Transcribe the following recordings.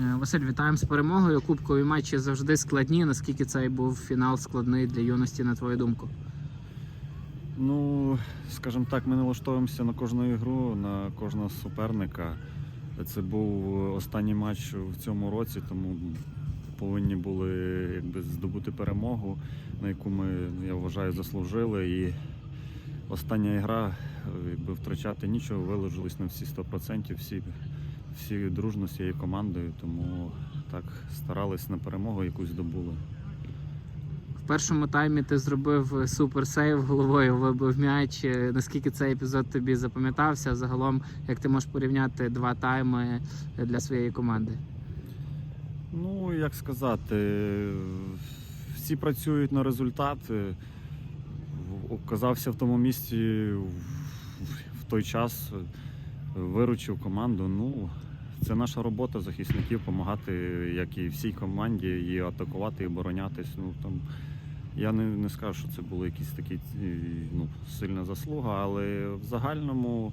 Е, Василь, вітаємо з перемогою. Кубкові матчі завжди складні. Наскільки цей був фінал складний для юності, на твою думку? Ну, скажімо так, ми налаштовуємося на кожну ігру, на кожного суперника. Це був останній матч в цьому році, тому повинні були якби, здобути перемогу, на яку ми, я вважаю, заслужили. І остання ігра, якби втрачати нічого, виложились на всі 100%, всі, всі дружно з цією командою, тому так старались на перемогу, якусь здобули. В першому таймі ти зробив суперсейв головою, вибив м'яч. Наскільки цей епізод тобі запам'ятався? Загалом, як ти можеш порівняти два тайми для своєї команди? Ну, як сказати, всі працюють на результат. Оказався в тому місці в той час, виручив команду. Ну, це наша робота захисників, допомагати, як і всій команді, і атакувати, і оборонятись. Ну, там, я не, не скажу, що це була якісь такі е, ну, сильна заслуга, але в загальному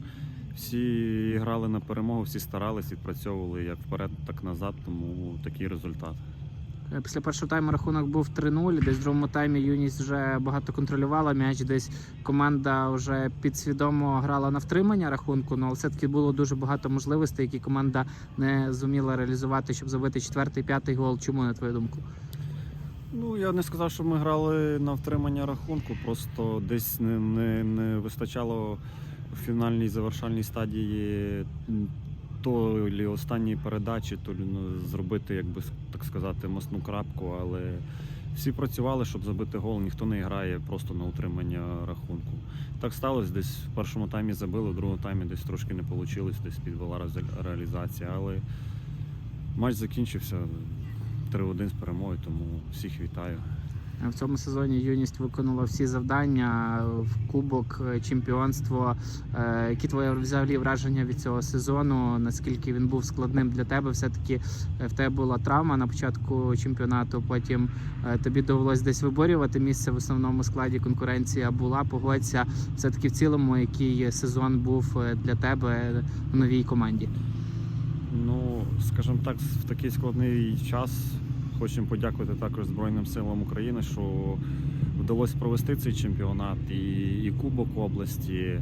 всі грали на перемогу, всі старались, відпрацьовували як вперед, так назад, тому такий результат. Е, Після першого тайму рахунок був 3-0. Десь в другому таймі юність вже багато контролювала м'яч. Десь команда вже підсвідомо грала на втримання рахунку. Ну але все-таки було дуже багато можливостей, які команда не зуміла реалізувати, щоб забити четвертий, п'ятий гол. Чому на твою думку? Ну, я не сказав, що ми грали на втримання рахунку, просто десь не, не, не вистачало в фінальній завершальній стадії то лі останньої передачі, то лі, ну, зробити, як би так сказати, мосну крапку, але всі працювали, щоб забити гол, ніхто не грає просто на утримання рахунку. Так сталося, десь в першому таймі забили, в другому таймі десь трошки не вийшло, десь підвела реалізація, але матч закінчився 3-1 з перемогою, тому всіх вітаю. В цьому сезоні юність виконала всі завдання в кубок, е, чемпіонство. Е, Які твої взагалі враження від цього сезону? Наскільки він був складним для тебе? Все таки в тебе була травма на початку чемпіонату. Потім е, тобі довелось десь виборювати місце в основному складі. Конкуренція була. Погодься, все таки в цілому, який сезон був е, для тебе в новій команді. Ну, скажімо так, в такий складний час хочемо подякувати також Збройним силам України, що вдалося провести цей чемпіонат і, і Кубок області. Е,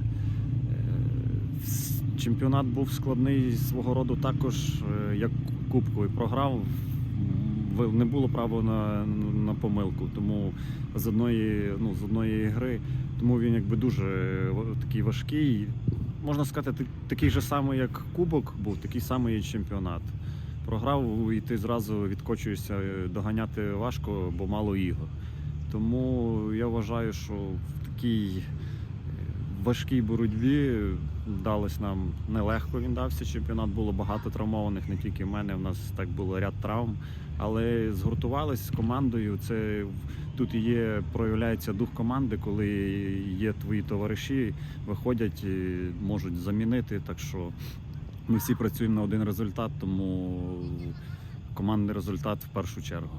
Чемпіонат був складний свого роду також, е, як кубковий. Програв, не було права на, на помилку, тому з одної, ну, з одної гри, тому він якби дуже е, такий важкий. Можна сказати, ти- такий же самий, як Кубок був, такий самий і чемпіонат. Програв і ти зразу відкочуєшся, е, доганяти важко, бо мало ігор. Тому я вважаю, що в такій е, важкій боротьбі далось нам нелегко. Він дався. Чемпіонат було багато травмованих, не тільки в мене. У нас так було ряд травм. Але згуртувались з командою. Це тут є, проявляється дух команди, коли є твої товариші, виходять, і можуть замінити. Так що ми всі працюємо на один результат, тому командний результат в першу чергу.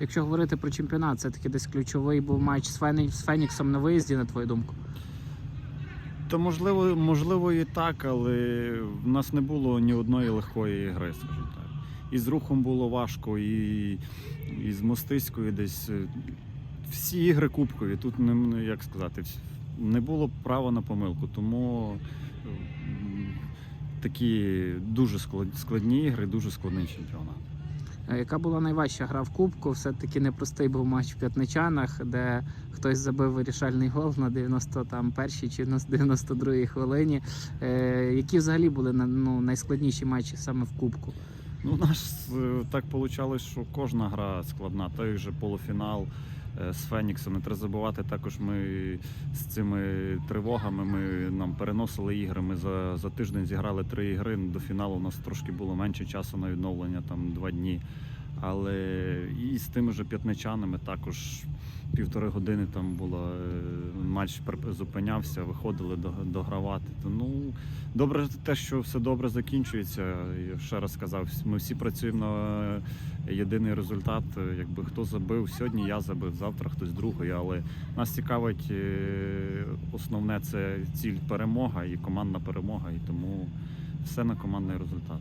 Якщо говорити про чемпіонат, це таки десь ключовий був матч з Феніксом на виїзді, на твою думку. Та можливо, можливо і так, але в нас не було ні одної легкої гри, скажімо так. І з рухом було важко, і, і з мостиською десь. е, Всі ігри кубкові. Тут не як сказати, не було права на помилку. Тому м, такі дуже складні ігри, дуже складний чемпіонат. Е, Яка була найважча гра в Кубку? Все-таки непростий був матч в П'ятничанах, де хтось забив вирішальний гол на 91-й чи на 92-й хвилині. Е, які взагалі були ну, найскладніші матчі саме в Кубку? Ну, у нас е, так вийшло, що кожна гра складна. Той же полуфінал з Феніксом. Не треба забувати також ми з цими тривогами. Ми нам переносили ігри. Ми за, за тиждень зіграли три ігри. До фіналу у нас трошки було менше часу на відновлення, там два дні. Але і з тими же п'ятничанами також півтори години там було е, матч зупинявся, виходили до- догравати. Ну, добре те, що все добре закінчується. Я ще раз сказав, ми всі працюємо на єдиний результат. Якби хто забив сьогодні, я забив, завтра хтось другий. Але нас цікавить е, основне це ціль перемога і командна перемога, і тому все на командний результат.